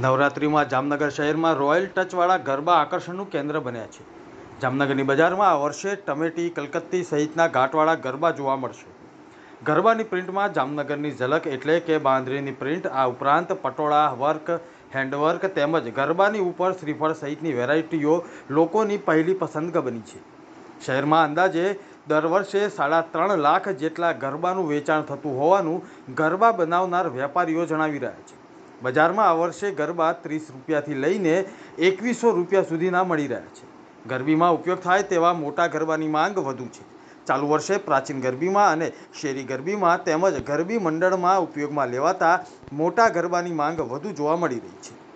નવરાત્રિમાં જામનગર શહેરમાં રોયલ ટચવાળા ગરબા આકર્ષણનું કેન્દ્ર બન્યા છે. જામનગરની બજારમાં આ વર્ષે ટમેટી, કલકત્તી સહિતના ઘાટવાળા ગરબા જોવા મળશે. ગરબાની પ્રિન્ટમાં જામનગરની ઝલક એટલે કે બાંધરીની પ્રિન્ટ, આ ઉપરાંત પટોળા, વર્ક, હેન્ડવર્ક તેમજ ગરબાની ઉપર શ્રીફળ સહિતની વેરાયટીઓ લોકોની પહેલી પસંદગ બની છે. શહેરમાં અંદાજે દર વર્ષે સાડા ત્રણ લાખ જેટલા ગરબાનું વેચાણ થતું હોવાનું ગરબા બનાવનાર વેપારીઓ જણાવી રહ્યા છે. બજારમાં આ વર્ષે ગરબા ત્રીસ રૂપિયાથી લઈને એકવીસો રૂપિયા સુધીના મળી રહ્યા છે. ગરબીમાં ઉપયોગ થાય તેવા મોટા ગરબાની માંગ વધુ છે. ચાલુ વર્ષે પ્રાચીન ગરબીમાં અને શેરી ગરબીમાં તેમજ ગરબી મંડળમાં ઉપયોગમાં લેવાતા મોટા ગરબાની માંગ વધુ જોવા મળી રહી છે.